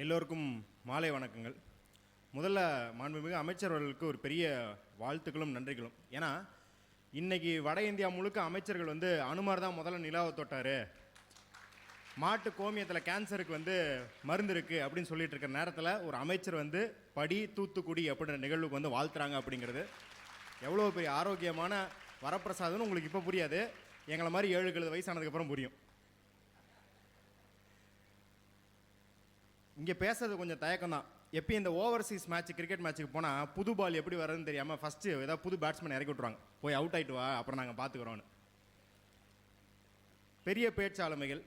எல்லோருக்கும் மாலை வணக்கங்கள். முதல்ல மாண்புமிகு அமைச்சர்களுக்கு ஒரு பெரிய வாழ்த்துக்களும் நன்றிகளும். ஏன்னா இன்றைக்கி வட இந்தியா முழுக்க அமைச்சர்கள் வந்து அனுமார் தான் முதல்ல நிலாவை தொட்டார். மாட்டு கோமியத்தில் கேன்சருக்கு வந்து மருந்து இருக்குது அப்படின்னு சொல்லிட்டு இருக்கிற நேரத்தில் ஒரு அமைச்சர் வந்து படி தூத்துக்குடி அப்படின்ற நிகழ்வுக்கு வந்து வாழ்த்துறாங்க அப்படிங்கிறது. எவ்வளோ பெரிய ஆரோக்கியமான வரப்பிரசாதம்னு உங்களுக்கு இப்போ புரியாது. எங்களை மாதிரி ஏழு எழுபது வயசானதுக்கப்புறம் புரியும். இங்கே பேசுறது கொஞ்சம் தயக்கம் தான் எப்பயும் இந்த ஓவர்சீஸ் மேட்ச் கிரிக்கெட் மேட்ச்சுக்கு போனால் புது பால் எப்படி வருதுன்னு தெரியாமல் ஃபஸ்ட்டு ஏதாவது புது பேட்ஸ்மேன் இறக்கி விட்ருவாங்க போய் அவுட் ஆகிட்டு வா அப்புறம் நாங்கள் பார்த்துக்குறோன்னு பெரிய பேச்சாளுமைகள்.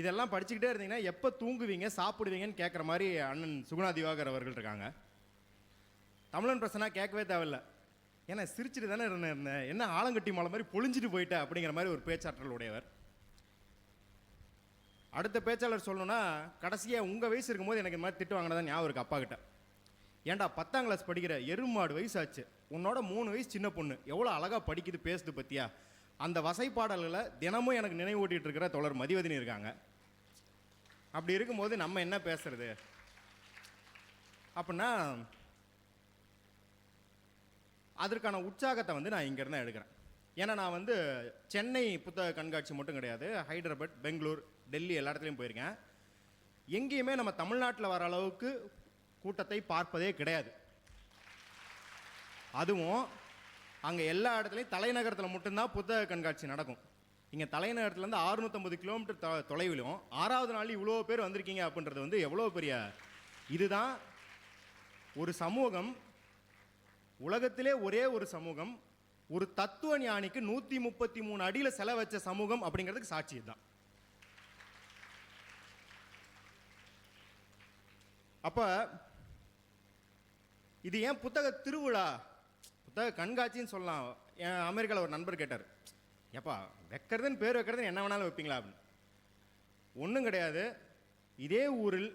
இதெல்லாம் படிச்சுக்கிட்டே இருந்தீங்கன்னா எப்போ தூங்குவீங்க சாப்பிடுவீங்கன்னு கேட்குற மாதிரி அண்ணன் சுகுணா திவாகர் அவர்கள் இருக்காங்க. தமிழன் பிரச்சனை கேட்கவே தேவையில்ல. ஏன்னா சிரிச்சிட்டு தானே இருந்தேன் இருந்தேன். என்ன ஆலங்கட்டி மலை மாதிரி பொழிஞ்சிட்டு போயிட்ட அப்படிங்கிற மாதிரி ஒரு பேச்சாற்றல் உடையவர். அடுத்த பேச்சாளர் சொல்லணும்னா கடைசியாக உங்கள் வயசு இருக்கும்போது எனக்கு இந்த மாதிரி திட்டு வாங்கினதான் ஞாபகம் இருக்குது அப்பா கிட்ட ஏன்டா பத்தாம் கிளாஸ் படிக்கிற எருமாடு வயசு ஆச்சு உன்னோட மூணு வயசு சின்ன பொண்ணு. எவ்வளோ அழகாக படிக்குது பேசுது பற்றியா அந்த வசைப்பாடல்களை தினமும் எனக்கு நினைவூட்டிகிட்டு இருக்கிற தொடர் மதிவதினி இருக்காங்க. அப்படி இருக்கும்போது நம்ம என்ன பேசுறது? அப்படின்னா அதற்கான உற்சாகத்தை வந்து நான் இங்கேருந்து தான் எடுக்கிறேன். ஏன்னா நான் வந்து சென்னை புத்தக கண்காட்சி மட்டும் கிடையாது ஹைதராபாத் பெங்களூர் டெல்லி எல்லா இடத்துலையும் போயிருக்கேன். எங்கேயுமே நம்ம தமிழ்நாட்டில் வர அளவுக்கு கூட்டத்தை பார்ப்பதே கிடையாது. அதுவும் அங்கே எல்லா இடத்துலையும் தலைநகரத்தில் மட்டும்தான் புத்தக கண்காட்சி நடக்கும். இங்கே தலைநகரத்துலேருந்து அறுநூத்தம்பது கிலோமீட்டர் தொ தொலைவிலும் ஆறாவது நாள் இவ்வளோ பேர் வந்திருக்கீங்க அப்படின்றது வந்து எவ்வளோ பெரிய இதுதான். ஒரு சமூகம் உலகத்திலே ஒரே ஒரு சமூகம் ஒரு தத்துவ ஞானிக்கு நூற்றி முப்பத்தி மூணு அடியில் செலவச்ச சமூகம் அப்படிங்கிறதுக்கு சாட்சி இதுதான். அப்போ இது ஏன் புத்தக திருவிழா? புத்தக கண்காட்சின்னு சொல்லலாம். என் அமெரிக்காவில் ஒரு நண்பர் கேட்டார். ஏப்பா வைக்கிறதுன்னு பேர் வைக்கிறதுன்னு என்ன வேணாலும் வைப்பீங்களா? அப்படின்னு. ஒன்றும் கிடையாது. இதே ஊரில்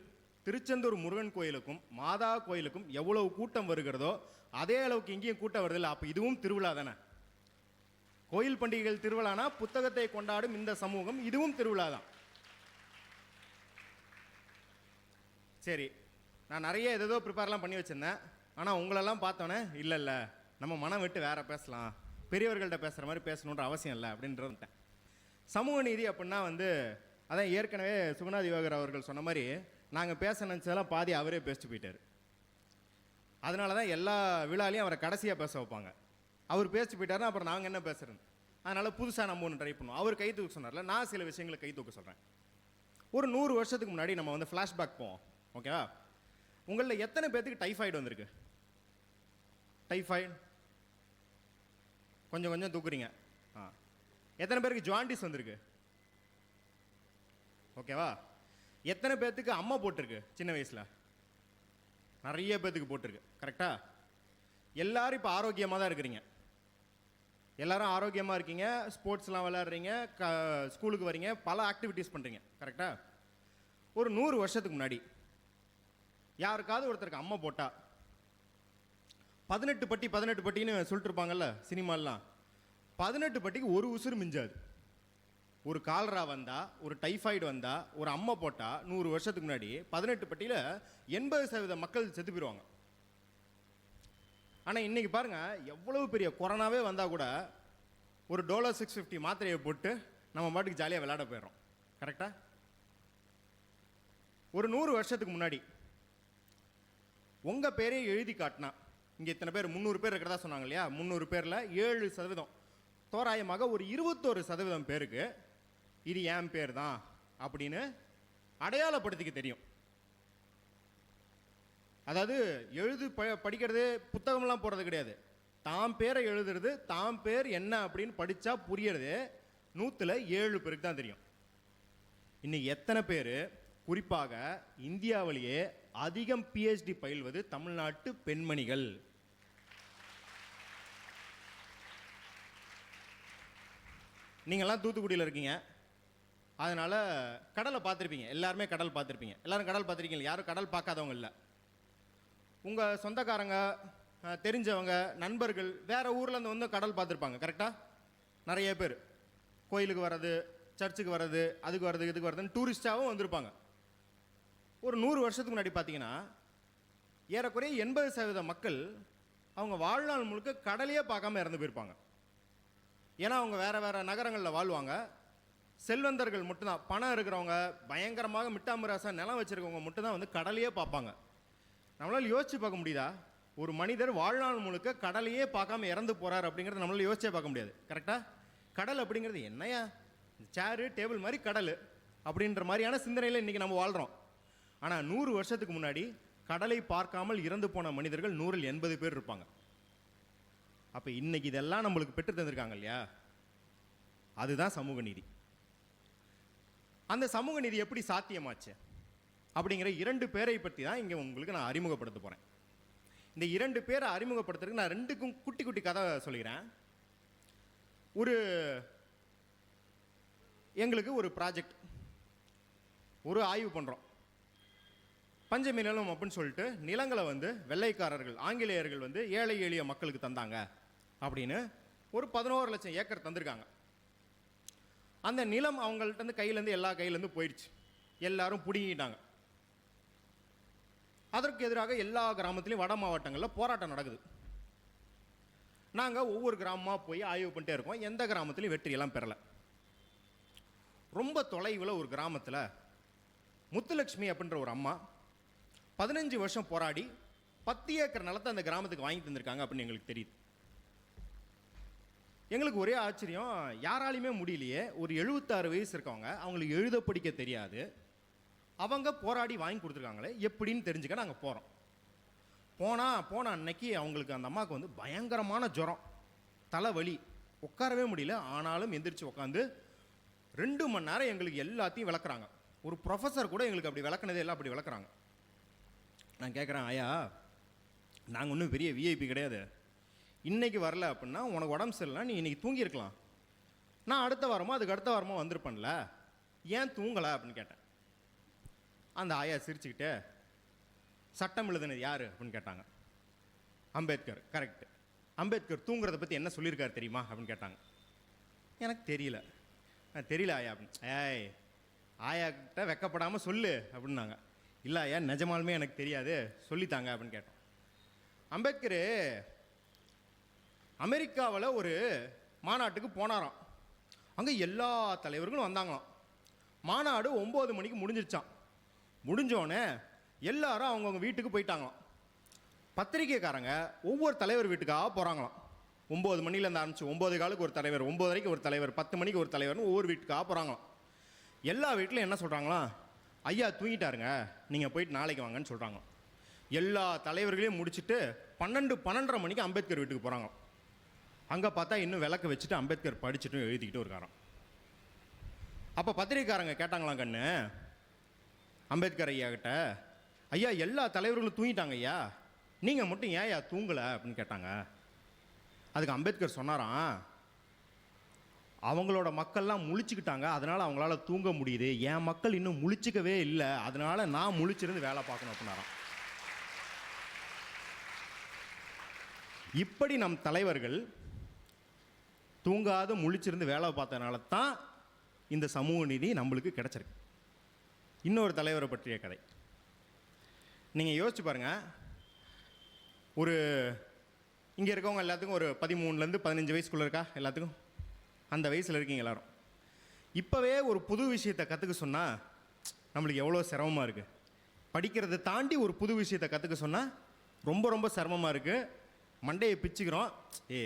திருச்செந்தூர் முருகன் கோயிலுக்கும் மாதா கோயிலுக்கும் எவ்வளவு கூட்டம் வருகிறதோ அதே அளவுக்கு இங்கேயும் கூட்டம் வருதில்ல அப்போ இதுவும் திருவிழா தானே? கோயில் பண்டிகைகள் திருவிழானா புத்தகத்தை கொண்டாடும் இந்த சமூகம் இதுவும் திருவிழா தான். சரி நான் நிறைய ஏதேதோ ப்ரிப்பேர்லாம் பண்ணி வச்சுருந்தேன். ஆனால் உங்களெல்லாம் பார்த்தோன்னே இல்லை இல்லை நம்ம மனம் விட்டு வேற பேசலாம். பெரியவர்கள்ட்ட பேசுகிற மாதிரி பேசணுன்ற அவசியம் இல்லை அப்படின்றதுட்டேன் சமூக நீதி அப்படின்னா வந்து அதான் ஏற்கனவே சுகுணா திவாகர் அவர்கள் சொன்ன மாதிரி நாங்கள் பேச நினச்சதெல்லாம் பாதி அவரே பேசிட்டு போயிட்டார். அதனால தான் எல்லா விழாலையும் அவரை கடைசியாக பேச வைப்பாங்க. அவர் பேசிட்டு போயிட்டாருன்னா அப்புறம் நாங்கள் என்ன பேசுகிறது அதனால் புதுசாக நம்ம ஒன்று ட்ரை பண்ணுவோம். அவர் கை தூக்க சொன்னார்ல நான் சில விஷயங்களை கை தூக்க சொல்கிறேன் ஒரு நூறு வருஷத்துக்கு முன்னாடி நம்ம வந்து ஃப்ளாஷ்பேக் போவோம். ஓகேவா? உங்களில் எத்தனை பேர்த்துக்கு டைஃபாய்டு வந்திருக்கு? டைஃபாய்டு? கொஞ்சம் கொஞ்சம் தூக்குறீங்க. ஆ. எத்தனை பேருக்கு ஜாண்டிஸ் வந்திருக்கு? ஓகேவா எத்தனை பேர்த்துக்கு அம்மா போட்டிருக்கு சின்ன வயசில்? நிறைய பேர்த்துக்கு போட்டிருக்கு. கரெக்டாக எல்லோரும் இப்போ ஆரோக்கியமாக தான் இருக்கிறீங்க. எல்லாரும் ஆரோக்கியமாக இருக்கீங்க ஸ்போர்ட்ஸ்லாம் விளாட்றீங்க க ஸ்கூலுக்கு வரீங்க பல ஆக்டிவிட்டீஸ் பண்ணுறீங்க கரெக்டாக ஒரு நூறு வருஷத்துக்கு முன்னாடி யாருக்காவது ஒருத்தருக்கு அம்மா போட்டா பதினெட்டு பட்டி பதினெட்டு பட்டின்னு சொல்லிட்டு இருப்பாங்கல்ல சினிமாலாம் பதினெட்டு பட்டிக்கு ஒரு உசுறு மிஞ்சாது. ஒரு கால்ரா வந்தால் ஒரு டைஃபாய்டு வந்தால் ஒரு அம்மா போட்டால் நூறு வருஷத்துக்கு முன்னாடி பதினெட்டு பட்டியில் எண்பது சதவீத மக்கள் செத்து போயிடுவாங்க ஆனால் இன்றைக்கி பாருங்கள் எவ்வளவு பெரிய கொரோனாவே வந்தால் கூட ஒரு டோலோ சிக்ஸ் ஃபிஃப்டி மாத்திரையை போட்டு நம்ம பாட்டுக்கு ஜாலியாக விளையாட போயிடுறோம். கரெக்டாக ஒரு நூறு வருஷத்துக்கு முன்னாடி உங்கள் பேரையும் எழுதி காட்டினா. இங்கே இத்தனை பேர் முந்நூறு பேர் இருக்கிறதா சொன்னாங்க இல்லையா? முந்நூறு பேரில் ஏழு சதவீதம். தோராயமாக ஒரு இருபத்தோரு சதவீதம் பேருக்கு இது என் பேர் தான் அப்படின்னு அடையாளப்படுத்திக்க தெரியும். அதாவது எழுது ப படிக்கிறது புத்தகம்லாம் போடுறது கிடையாது. தாம் பேரை எழுதுறது தாம் பேர் என்ன அப்படின்னு படித்தா புரியறது நூற்றில் ஏழு பேருக்கு தான் தெரியும். இன்னைக்கு எத்தனை பேர்? குறிப்பாக இந்தியாவிலேயே அதிகம் பிஹெச்டி பயில்வது தமிழ்நாட்டு பெண்மணிகள். நீங்கள்லாம் தூத்துக்குடியில் இருக்கீங்க. அதனால் கடலை பார்த்துருப்பீங்க. எல்லாருமே கடல் பார்த்துருப்பீங்க. எல்லோரும் கடல் பார்த்துருக்கீங்க யாரும் கடல் பார்க்காதவங்க இல்லை. உங்கள் சொந்தக்காரங்க தெரிஞ்சவங்க நண்பர்கள் வேறு ஊர்லேருந்து வந்து கடல் பார்த்துருப்பாங்க. கரெக்டாக நிறைய பேர். கோயிலுக்கு வர்றது சர்ச்சுக்கு வர்றது அதுக்கு வர்றது இதுக்கு வர்றதுன்னு டூரிஸ்டாகவும் வந்திருப்பாங்க. ஒரு நூறு வருஷத்துக்கு முன்னாடி பார்த்தீங்கன்னா ஏறக்குறைய எண்பது சதவீத மக்கள் அவங்க வாழ்நாள் முழுக்க கடலையே பார்க்காம இறந்து போயிருப்பாங்க. ஏன்னா அவங்க வேறு வேறு நகரங்களில் வாழ்வாங்க. செல்வந்தர்கள் மட்டும்தான். பணம் இருக்கிறவங்க பயங்கரமாக மிட்டாமிராசா நிலம் வச்சுருக்கவங்க மட்டும்தான் வந்து கடலையே பார்ப்பாங்க. நம்மளால் யோசித்து பார்க்க முடியுதா? ஒரு மனிதர் வாழ்நாள் முழுக்க கடலையே பார்க்காம இறந்து போகிறார் அப்படிங்கிறத நம்மளால் யோசிச்சே பார்க்க முடியாது. கரெக்டாக கடல் அப்படிங்கிறது என்னையா? சேரு டேபிள் மாதிரி கடல் அப்படின்ற மாதிரியான சிந்தனையில் இன்றைக்கி நம்ம வாழ்கிறோம் ஆனால் நூறு வருஷத்துக்கு முன்னாடி கடலை பார்க்காமல் இறந்து போன மனிதர்கள் நூறில் எண்பது பேர் இருப்பாங்க. அப்போ இன்னைக்கு இதெல்லாம் நம்மளுக்கு பெற்று தந்திருக்காங்க இல்லையா? அதுதான் சமூக நீதி. அந்த சமூக நீதி எப்படி சாத்தியமாச்சு? அப்படிங்கிற இரண்டு பேரை பற்றி தான் இங்கே உங்களுக்கு நான் அறிமுகப்படுத்த போகிறேன் இந்த இரண்டு பேரை அறிமுகப்படுத்துறதுக்கு நான் ரெண்டுக்கும் குட்டி குட்டி கதை சொல்லிக்கிறேன். ஒரு எங்களுக்கு ஒரு ப்ராஜெக்ட் ஒரு ஆய்வு பண்ணுறோம் பஞ்சமி நிலம் அப்படின்னு சொல்லிட்டு நிலங்களை வந்து வெள்ளைக்காரர்கள் ஆங்கிலேயர்கள் வந்து ஏழை எளிய மக்களுக்கு தந்தாங்க அப்படின்னு ஒரு பதினோரு லட்சம் ஏக்கர் தந்திருக்காங்க. அந்த நிலம் அவங்கள்ட்ட இருந்து கையிலேருந்து எல்லா கையிலேருந்து போயிடுச்சு. எல்லாரும் பிடுங்கிட்டாங்க அதற்கு எதிராக எல்லா கிராமத்துலேயும் வட மாவட்டங்களில் போராட்டம் நடக்குது. நாங்கள் ஒவ்வொரு கிராமமாக போய் ஆய்வு பண்ணிட்டே இருக்கோம். எந்த கிராமத்துலையும் வெற்றியெல்லாம் பெறலை. ரொம்ப தொலைவில் ஒரு கிராமத்தில் முத்துலட்சுமி அப்படின்ற ஒரு அம்மா பதினஞ்சு வருஷம் போராடி பத்து ஏக்கர் நிலத்தை அந்த கிராமத்துக்கு வாங்கி தந்திருக்காங்க அப்படின்னு எங்களுக்கு தெரியுது. எங்களுக்கு ஒரே ஆச்சரியம் யாராலையுமே முடியலையே. ஒரு எழுபத்தாறு வயசு இருக்கவங்க அவங்களுக்கு எழுத படிக்க தெரியாது. அவங்க போராடி வாங்கி கொடுத்துருக்காங்களே எப்படின்னு தெரிஞ்சுக்க நாங்கள் போகிறோம் போனால் போன அன்னைக்கு அவங்களுக்கு அந்த அம்மாவுக்கு வந்து பயங்கரமான ஜுரம் தலைவலி. உட்காரவே முடியல ஆனாலும் எந்திரிச்சு உட்காந்து ரெண்டு மணி நேரம் எங்களுக்கு எல்லாத்தையும் விளக்குறாங்க. ஒரு ப்ரொஃபஸர் கூட எங்களுக்கு அப்படி விளக்குனதே எல்லாம் அப்படி விளக்குறாங்க. நான் கேட்குறேன் ஐயா நாங்கள் ஒன்றும் பெரிய விஐபி கிடையாது. இன்றைக்கி வரல அப்படின்னா உனக்கு உடம்பு சரியில்லை நீ இன்றைக்கி தூங்கியிருக்கலாம். நான் அடுத்த வாரமோ அதுக்கு அடுத்த வாரமோ வந்திருப்பேன்ல. ஏன் தூங்கலை? அப்படின்னு கேட்டேன். அந்த ஆயா சிரிச்சுக்கிட்டு சட்டம் எழுதுனது யார்? அப்படின்னு கேட்டாங்க. அம்பேத்கர் கரெக்ட் அம்பேத்கர் தூங்குறத பற்றி என்ன சொல்லியிருக்காரு தெரியுமா? அப்படின்னு கேட்டாங்க. எனக்கு தெரியல. "அஹ், தெரியல ஆயா. அப்படின்னு ஏய் ஆயா கிட்ட வெக்கப்படாமல் சொல்லு. அப்படின்னாங்க. இல்லை ஏன் நிஜமாலுமே எனக்கு தெரியாது. சொல்லித்தாங்க அப்படின்னு கேட்டோம் அம்பேத்கர் அமெரிக்காவில் ஒரு மாநாட்டுக்கு போனாராம். அங்கே எல்லா தலைவர்களும் வந்தாங்களாம். மாநாடு ஒம்பது மணிக்கு முடிஞ்சிருச்சான் முடிஞ்சோடனே எல்லாரும் அவங்கவுங்க வீட்டுக்கு போயிட்டாங்களாம். பத்திரிக்கைக்காரங்க ஒவ்வொரு தலைவர் வீட்டுக்காக போகிறாங்களாம் ஒம்பது மணிலேருந்து ஆரம்பிச்சு ஒம்பது காலுக்கு ஒரு தலைவர் ஒம்பது வரைக்கும் ஒரு தலைவர் பத்து மணிக்கு ஒரு தலைவர்னு ஒவ்வொரு வீட்டுக்காக போகிறாங்களாம் எல்லா வீட்டிலையும் என்ன சொல்கிறாங்களாம் ஐயா தூங்கிட்டாருங்க. நீங்கள் போயிட்டு நாளைக்கு வாங்கன்னு சொல்கிறாங்க எல்லா தலைவர்களையும் முடிச்சுட்டு பன்னெண்டு பன்னெண்டரை மணிக்கு அம்பேத்கர் வீட்டுக்கு போகிறாங்க அங்கே பார்த்தா இன்னும் விளக்கு வச்சுட்டு அம்பேத்கர் படிச்சுட்டு எழுதிக்கிட்டு இருக்காராம். அப்போ பத்திரிக்கைக்காரங்க கேட்டாங்களாம் கண்ணு. அம்பேத்கர் ஐயா கிட்ட ஐயா எல்லா தலைவர்களும் தூங்கிட்டாங்க ஐயா. நீங்கள் மட்டும் ஏன் ஐயா தூங்கலை? அப்படின்னு கேட்டாங்க. அதுக்கு அம்பேத்கர் சொன்னாராம் அவங்களோட மக்கள்லாம் முழிச்சுக்கிட்டாங்க. அதனால் அவங்களால தூங்க முடியுது. என் மக்கள் இன்னும் முழிச்சிக்கவே இல்லை. அதனால் நான் முழிச்சிருந்து வேலை பார்க்கணும் அப்படின்னாராம். இப்படி நம் தலைவர்கள் தூங்காத முழிச்சிருந்து வேலை பார்த்தனால தான் இந்த சமூக நீதி நம்மளுக்கு கிடைச்சிருக்கு. இன்னொரு தலைவரை பற்றிய கதை. நீங்கள் யோசிச்சு பாருங்கள் ஒரு இங்கே இருக்கவங்க எல்லாத்துக்கும் ஒரு பதிமூணுலேருந்து பதினஞ்சு வயசுக்குள்ளே இருக்கா? எல்லாத்துக்கும்? அந்த வயசில் இருக்கீங்க எல்லாரும். இப்போவே ஒரு புது விஷயத்தை கற்றுக்க சொன்னால் நம்மளுக்கு எவ்வளோ சிரமமாக இருக்குது படிக்கிறதை தாண்டி ஒரு புது விஷயத்தை கற்றுக்க சொன்னால் ரொம்ப ரொம்ப சிரமமாக இருக்குது மண்டையை பிச்சுக்கிறோம். ஏ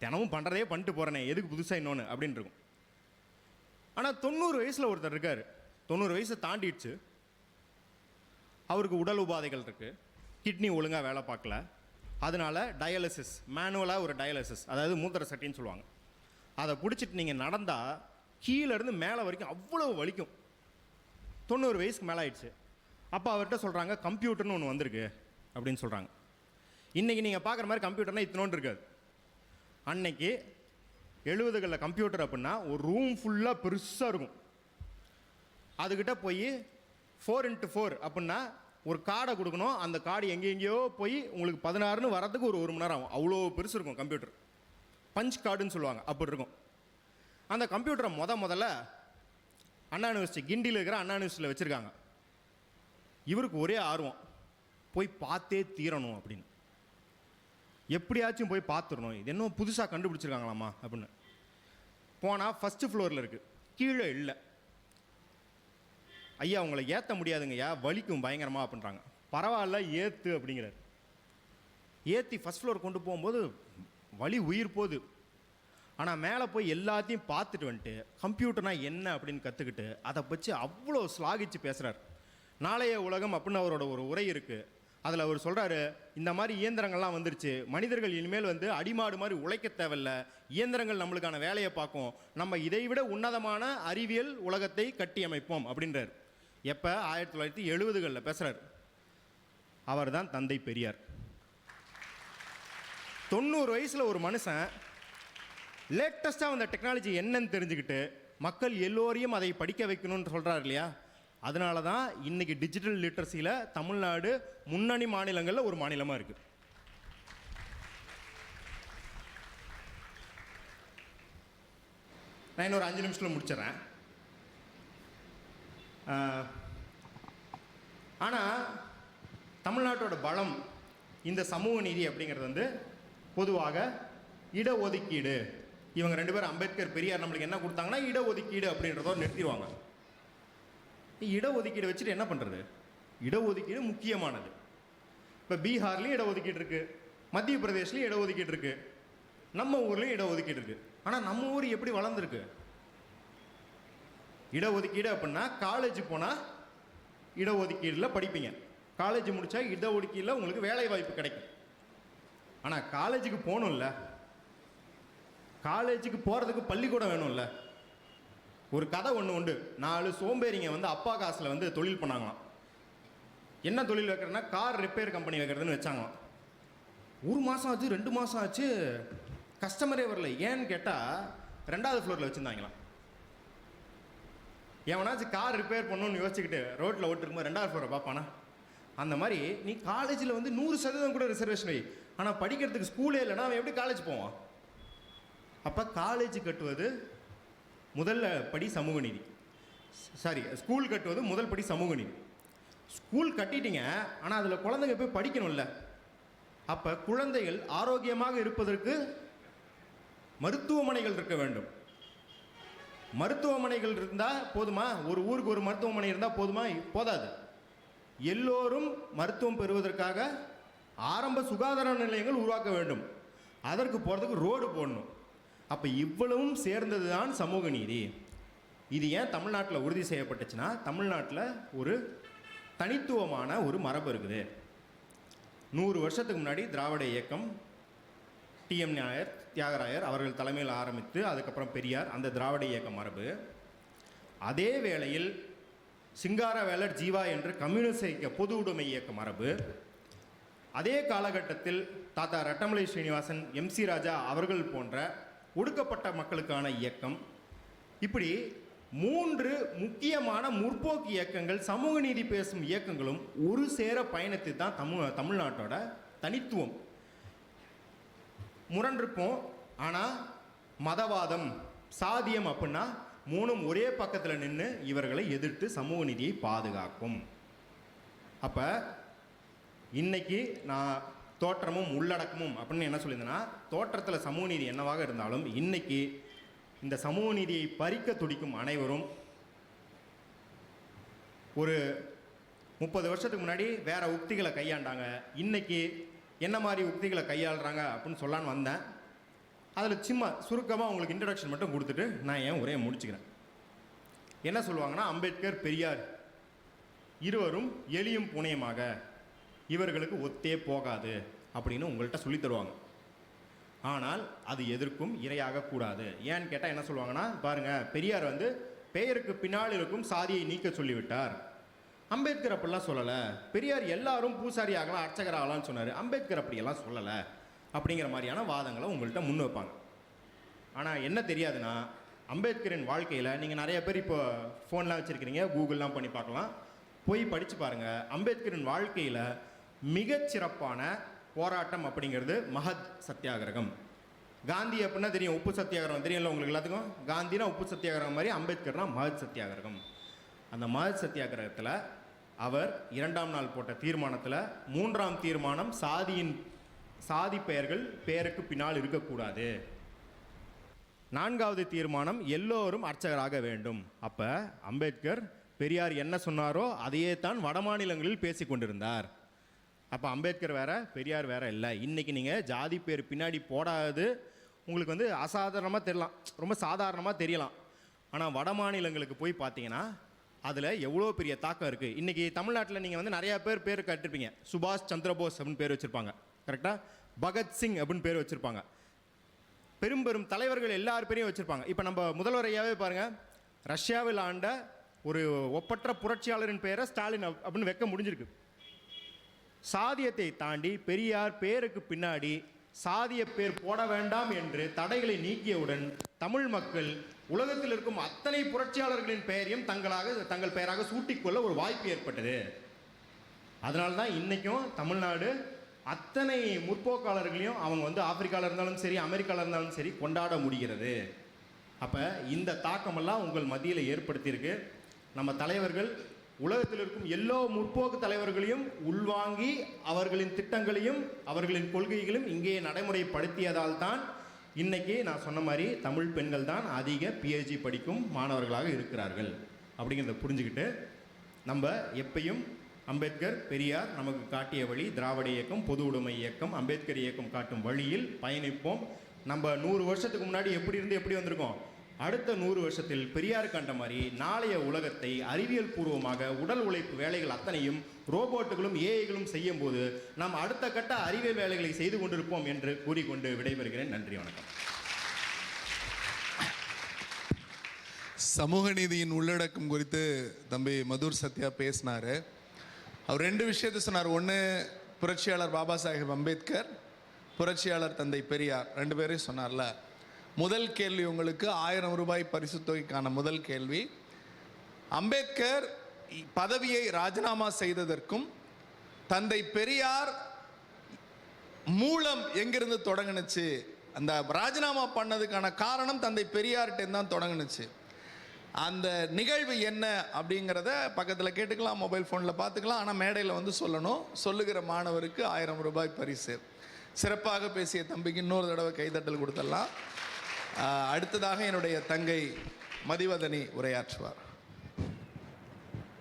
தினமும் பண்ணுறதே பண்ணிட்டு போகிறேனே எதுக்கு புதுசாக இன்னொன்று அப்படின்னு இருக்கும். ஆனால் தொண்ணூறு வயசில் ஒருத்தர் இருக்கார். தொண்ணூறு வயசை தாண்டிடுச்சு. அவருக்கு உடல் உபாதைகள் இருக்குது கிட்னி ஒழுங்காக வேலை பார்க்கல. அதனால டயாலிசிஸ் மேனுவலாக ஒரு டயாலிசிஸ் அதாவது மூத்திர சட்டின்னு சொல்லுவாங்க. அதை பிடிச்சிட்டு நீங்கள் நடந்தால் கீழேருந்து மேலே வரைக்கும் அவ்வளோ வலிக்கும். தொண்ணூறு வயசுக்கு மேலே ஆயிடுச்சு. அப்போ அவர்கிட்ட சொல்கிறாங்க கம்ப்யூட்டர்னு ஒன்று வந்திருக்கு அப்படின்னு சொல்கிறாங்க இன்றைக்கி நீங்கள் பார்க்குற மாதிரி கம்ப்யூட்டர்னால் இத்தனோண்டு இருக்காது. அன்னைக்கு எழுபதுகளில் கம்ப்யூட்டர் அப்படின்னா ஒரு ரூம் ஃபுல்லாக பெருசாக இருக்கும். அதுக்கிட்ட போய் ஃபோர் இன்ட்டு ஃபோர் அப்படின்னா ஒரு கார்டை கொடுக்கணும். அந்த கார்டு எங்கே எங்கேயோ போய் உங்களுக்கு பதினாறுன்னு வரதுக்கு ஒரு ஒரு மணி நேரம் ஆகும். அவ்வளோ பெருசு இருக்கும் கம்ப்யூட்டர். பஞ்ச் கார்டுன்னு சொல்லுவாங்க. அப்படி இருக்கும். அந்த கம்ப்யூட்டரை முத முதல்ல அண்ணா யூனிவர்சிட்டி கிண்டியில் இருக்கிற அண்ணா யூனிவர்சிட்டியில் வச்சுருக்காங்க. இவருக்கு ஒரே ஆர்வம். போய் பார்த்தே தீரணும் அப்படின்னு. எப்படியாச்சும் போய் பார்த்துடணும். இது என்ன புதுசாக கண்டுபிடிச்சிருக்காங்களாமா அப்படின்னு. போனால் ஃபஸ்ட்டு ஃப்ளோரில் இருக்குது கீழே இல்லை. ஐயா உங்களை ஏற்ற முடியாதுங்கய்யா வலிக்கும் பயங்கரமா அப்படின்றாங்க. பரவாயில்ல ஏற்று அப்படிங்கிறார். ஏற்றி ஃபஸ்ட் ஃப்ளோர் கொண்டு போகும்போது வழி உயிர் போகுது. ஆனால் மேலே போய் எல்லாத்தையும் பார்த்துட்டு வந்துட்டு கம்ப்யூட்டர்னால் என்ன? அப்படின்னு கற்றுக்கிட்டு அதை வச்சு அவ்வளோ ஸ்லாகிச்சு பேசுகிறார் நாளைய உலகம் அப்படின்னு அவரோட ஒரு உரை இருக்குது அதில் அவர் சொல்கிறாரு இந்த மாதிரி இயந்திரங்கள்லாம் வந்துருச்சு. மனிதர்கள் இனிமேல் வந்து அடிமாடு மாதிரி உழைக்க தேவையில்ல. இயந்திரங்கள் நம்மளுக்கான வேலையை பார்க்கும். நம்ம இதைவிட உன்னதமான அறிவியல் உலகத்தை கட்டியமைப்போம் அப்படின்றார். எப்போ? ஆயிரத்தி தொள்ளாயிரத்தி எழுபதுகளில் பேசுகிறார் அவர் தான் தந்தை பெரியார். தொண்ணூறு வயசில் ஒரு மனுஷன் லேட்டஸ்ட்டாக வந்த டெக்னாலஜி என்னன்னு தெரிஞ்சுக்கிட்டு மக்கள் எல்லோரையும் அதை படிக்க வைக்கணும்னு சொல்கிறார் இல்லையா? அதனால தான் இன்னைக்கு டிஜிட்டல் லிட்ரஸியில் தமிழ்நாடு முன்னணி மாநிலங்களில் ஒரு மாநிலமாக இருக்குது நான் இன்னொரு அஞ்சு நிமிஷத்தில் முடிச்சிடுறேன். ஆனால் தமிழ்நாட்டோட பலம் இந்த சமூக நீதி அப்படிங்கிறது வந்து பொதுவாக இடஒதுக்கீடு. இவங்க ரெண்டு பேரும் அம்பேத்கர் பெரியார் நம்மளுக்கு என்ன கொடுத்தாங்கன்னா இடஒதுக்கீடு அப்படின்றதோ நிறுத்திடுவாங்க. இடஒதுக்கீடு வச்சுட்டு என்ன பண்ணுறது இடஒதுக்கீடு முக்கியமானது. இப்போ பீகார்லேயும் இடஒதுக்கீடு இருக்குது மத்திய பிரதேஷ்லேயும் இடஒதுக்கீடு இருக்குது நம்ம ஊர்லேயும் இடஒதுக்கீடு இருக்குது ஆனால் நம்ம ஊர் எப்படி வளர்ந்துருக்கு? இடஒதுக்கீடு அப்படின்னா காலேஜ் போனால் இடஒதுக்கீடில் படிப்பீங்க. காலேஜ் முடித்தா இடஒதுக்கீடில் உங்களுக்கு வேலை வாய்ப்பு கிடைக்கும். ஆனால் காலேஜுக்கு போகணும்ல. காலேஜுக்கு போகிறதுக்கு பள்ளிக்கூடம் வேணும்ல. ஒரு கதை ஒன்று உண்டு. நாலு சோம்பேறிங்க வந்து அப்பா காசில் வந்து தொழில் பண்ணாங்களாம். என்ன தொழில் வைக்கிறதுனா கார் ரிப்பேர் கம்பெனி வைக்கிறதுன்னு வச்சாங்களாம். ஒரு மாதம் ஆச்சு ரெண்டு மாதம் ஆச்சு கஸ்டமரே வரல. ஏன்னு கேட்டால் ரெண்டாவது ஃப்ளோரில் வச்சுருந்தாங்களாம். எவனாச்சும் கார் ரிப்பேர் பண்ணணும்னு யோசிச்சுக்கிட்டு ரோட்டில் ஓட்டிருக்கும்போது ரெண்டாவது ஃப்ளோரை பார்ப்பானா? அந்த மாதிரி நீ காலேஜில் வந்து நூறு சதவீதம் கூட ரிசர்வேஷன் வை. ஆனால் படிக்கிறதுக்கு ஸ்கூலே இல்லைன்னா அவன் எப்படி காலேஜ் போவான்? அப்போ காலேஜ் கட்டுவது முதல்ல படி சமூக நீதி. சாரி ஸ்கூல் கட்டுவது முதல் படி சமூக நீதி. ஸ்கூல் கட்டிட்டீங்க ஆனால் அதில் குழந்தைங்க போய் படிக்கணும்ல. அப்போ குழந்தைகள் ஆரோக்கியமாக இருப்பதற்கு மருத்துவமனைகள் இருக்க வேண்டும். மருத்துவமனைகள் இருந்தால் போதுமா? ஒரு ஊருக்கு ஒரு மருத்துவமனை இருந்தால் போதுமா? போதாது. எல்லோரும் மருத்துவம் பெறுவதற்காக ஆரம்ப சுகாதார நிலையங்கள் உருவாக்க வேண்டும். அதற்கு போகிறதுக்கு ரோடு போடணும். அப்போ இவ்வளவும் சேர்ந்தது தான் சமூக நீதி. இது ஏன் தமிழ்நாட்டில் உறுதி செய்யப்பட்டுச்சுன்னா தமிழ்நாட்டில் ஒரு தனித்துவமான ஒரு மரபு இருக்குது. நூறு வருஷத்துக்கு முன்னாடி திராவிட இயக்கம் டிஎம் நாயர் தியாகராயர் அவர்கள் தலைமையில் ஆரம்பித்து அதுக்கப்புறம் பெரியார் அந்த திராவிட இயக்க மரபு. அதே வேளையில் சிங்காரவேலர் ஜீவா என்று கம்யூனிஸ்ட் இயக்க பொது உடைமை இயக்க மரபு. அதே காலகட்டத்தில் தாத்தா ரட்டமலை ஸ்ரீனிவாசன் எம்சி ராஜா அவர்கள் போன்ற ஒடுக்கப்பட்ட மக்களுக்கான இயக்கம். இப்படி மூன்று முக்கியமான முற்போக்கு இயக்கங்கள் சமூக நீதி பேசும் இயக்கங்களும் ஒரு சேர பயணத்தை தான் தமிழ் தமிழ்நாட்டோட தனித்துவம். முரண்டிருப்போம். ஆனால் மதவாதம் சாதியம் அப்படின்னா மூணும் ஒரே பக்கத்தில் நின்று இவர்களை எதிர்த்து சமூக நீதியை பாதுகாக்கும். அப்போ இன்றைக்கி நான் தோற்றமும் உள்ளடக்கமும் அப்படின்னு என்ன சொல்லியிருந்தேன்னா தோற்றத்தில் சமூக நீதி என்னவாக இருந்தாலும் இன்றைக்கி இந்த சமூக நீதியை பறிக்க துடிக்கும் அனைவரும் ஒரு முப்பது வருஷத்துக்கு முன்னாடி வேறு உக்திகளை கையாண்டாங்க. இன்றைக்கி என்ன மாதிரி உக்திகளை கையாளுறாங்க அப்படின்னு சொல்லான்னு வந்தேன். அதில் சும்மா சுருக்கமாக உங்களுக்கு இன்ட்ரடக்ஷன் மட்டும் கொடுத்துட்டு நான் என் உரையை முடிச்சுக்கிறேன். என்ன சொல்லுவாங்கன்னா அம்பேத்கர் பெரியார். இருவரும் எளியும் புனையமாக இவர்களுக்கு ஒத்தே போகாது அப்படின்னு உங்கள்கிட்ட சொல்லித் தருவாங்க. ஆனால் அது எதற்கும் இரையாக கூடாது. ஏன்னு கேட்டால் என்ன சொல்லுவாங்கன்னா பாருங்கள் பெரியார் வந்து பெயருக்கு பின்னால் இருக்கும் சாதியை நீக்க சொல்லிவிட்டார். அம்பேத்கர் அப்படிலாம் சொல்லலை. பெரியார் எல்லாரும் பூசாரி ஆகலாம் அர்ச்சகர் ஆகலாம்னு சொன்னார். அம்பேத்கர் அப்படியெல்லாம் சொல்லலை. அப்படிங்கிற மாதிரியான வாதங்களை உங்கள்கிட்ட முன் வைப்பாங்க. ஆனால் என்ன தெரியாதுன்னா அம்பேத்கரின் வாழ்க்கையில் நீங்கள் நிறைய பேர் இப்போ ஃபோன்லாம் வச்சுருக்கிறீங்க கூகுள்லாம் பண்ணி பார்க்கலாம். போய் படித்து பாருங்கள் அம்பேத்கரின் வாழ்க்கையில் மிகச்சிறப்பான போராட்டம் அப்படிங்கிறது மகத் சத்தியாகிரகம். காந்தி அப்படின்னா தெரியும் உப்பு சத்தியாகிரகம். தெரியும்ல உங்களுக்கு எல்லாத்துக்கும்? காந்தினா உப்பு சத்தியாகிரகம் மாதிரி அம்பேத்கர்னா மகத் சத்தியாகிரகம். அந்த மகத் சத்தியாகிரகத்தில் அவர் இரண்டாம் நாள் போட்ட தீர்மானத்தில் மூன்றாம் தீர்மானம் சாதியின் சாதி பெயர்கள் பெயருக்கு பின்னால் இருக்கக்கூடாது. நான்காவது தீர்மானம் எல்லோரும் அர்ச்சகராக வேண்டும். அப்போ அம்பேத்கர் பெரியார் என்ன சொன்னாரோ அதையே தான் வடமாநிலங்களில் பேசி கொண்டிருந்தார். அப்போ அம்பேத்கர் வேற பெரியார் வேற இல்லை. இன்றைக்கி நீங்கள் ஜாதி பேர் பின்னாடி போடாதது உங்களுக்கு வந்து அசாதாரணமாக தெரியலாம். ரொம்ப சாதாரணமாக தெரியலாம். ஆனால் வட மாநிலங்களுக்கு போய் பார்த்தீங்கன்னா அதில் எவ்வளோ பெரிய தாக்கம் இருக்குது இன்றைக்கி தமிழ்நாட்டில் நீங்கள் வந்து நிறையா பேர் பேர் கட்டிருப்பீங்க. சுபாஷ் சந்திரபோஸ் அப்படின்னு பேர் வச்சுருப்பாங்க. கரெக்டாக பகத்சிங் அப்படின்னு பேர் வச்சுருப்பாங்க. பெரும் பெரும் தலைவர்கள் எல்லார் பேரையும் வச்சுருப்பாங்க. இப்போ நம்ம முதல்வர் ஐயாவே பாருங்கள் ரஷ்யாவில் ஆண்ட ஒரு ஒப்பற்ற புரட்சியாளரின் பெயரை ஸ்டாலின் அப்படின்னு வைக்க முடிஞ்சிருக்கு. சாதியத்தை தாண்டி பெரியார் பேருக்கு பின்னாடி சாதிய பேர் போட வேண்டாம் என்று தடைகளை நீக்கியவுடன் தமிழ் மக்கள் உலகத்தில் இருக்கும் அத்தனை புரட்சியாளர்களின் பெயரையும் தங்களாக தங்கள் பெயராக சூட்டிக்கொள்ள ஒரு வாய்ப்பு ஏற்பட்டது. அதனால தான் இன்றைக்கும் தமிழ்நாடு அத்தனை முற்போக்காளர்களையும் அவங்க வந்து ஆப்பிரிக்காவில் இருந்தாலும் சரி அமெரிக்காவில் இருந்தாலும் சரி கொண்டாட முடிகிறது. அப்போ இந்த தாக்கமெல்லாம் உங்கள் மத்தியில் ஏற்படுத்தியிருக்கு நம்ம தலைவர்கள் உலகத்தில் இருக்கும் எல்லா முற்போக்கு தலைவர்களையும் உள்வாங்கி அவர்களின் திட்டங்களையும் அவர்களின் கொள்கைகளையும் இங்கே நடைமுறைப்படுத்தியதால் தான் இன்னைக்கு நான் சொன்ன மாதிரி தமிழ் பெண்கள் தான் அதிக பிஹெச்டி படிக்கும் மாணவர்களாக இருக்கிறார்கள். அப்படிங்கிறத புரிஞ்சுக்கிட்டு நம்ம எப்பயும் அம்பேத்கர் பெரியார் நமக்கு காட்டிய வழி திராவிட இயக்கம் பொது உடைமை இயக்கம் அம்பேத்கர் இயக்கம் காட்டும் வழியில் பயணிப்போம். நம்ம நூறு வருஷத்துக்கு முன்னாடி எப்படி இருந்து எப்படி வந்திருக்கோம்? அடுத்த நூறு வருஷத்தில் பெரியார் கண்ட மாதிரி நாளைய உலகத்தை அறிவியல் பூர்வமாக உடல் உழைப்பு வேலைகள் அத்தனையும் ரோபோட்டுகளும் ஏஐகளும் செய்யும் போது நாம் அடுத்த கட்ட அறிவியல் வேலைகளை செய்து கொண்டிருப்போம் என்று கூறிக்கொண்டு விடைபெறுகிறேன். நன்றி வணக்கம். சமூக நீதியின் உள்ளடக்கம் குறித்து தம்பி மதுர் சத்யா பேசினாரு. அவர் ரெண்டு விஷயத்தை சொன்னார். ஒன்று புரட்சியாளர் பாபா சாஹேப் அம்பேத்கர் புரட்சியாளர் தந்தை பெரியார் ரெண்டு பேரையும் சொன்னார்ல. முதல் கேள்வி உங்களுக்கு ஆயிரம் ரூபாய் பரிசு தொகைக்கான முதல் கேள்வி. அம்பேத்கர் பதவியை ராஜினாமா செய்ததற்கும் தந்தை பெரியார் மூலம் எங்கிருந்து தொடங்குனுச்சு? அந்த ராஜினாமா பண்ணதுக்கான காரணம் தந்தை பெரியார்கிட்ட தான் தொடங்குனுச்சு. அந்த நிகழ்வு என்ன அப்படிங்கிறத பக்கத்தில் கேட்டுக்கலாம் மொபைல் ஃபோனில் பார்த்துக்கலாம். ஆனால் மேடையில் வந்து சொல்லணும். சொல்லுகிற மாணவருக்கு ஆயிரம் ரூபாய் பரிசு. சிறப்பாக பேசிய தம்பிக்கு இன்னொரு தடவை கைதட்டல் கொடுத்துடலாம். அடுத்ததாக என்னுடைய தங்கை மதிவதனி உரையாற்றுவார்.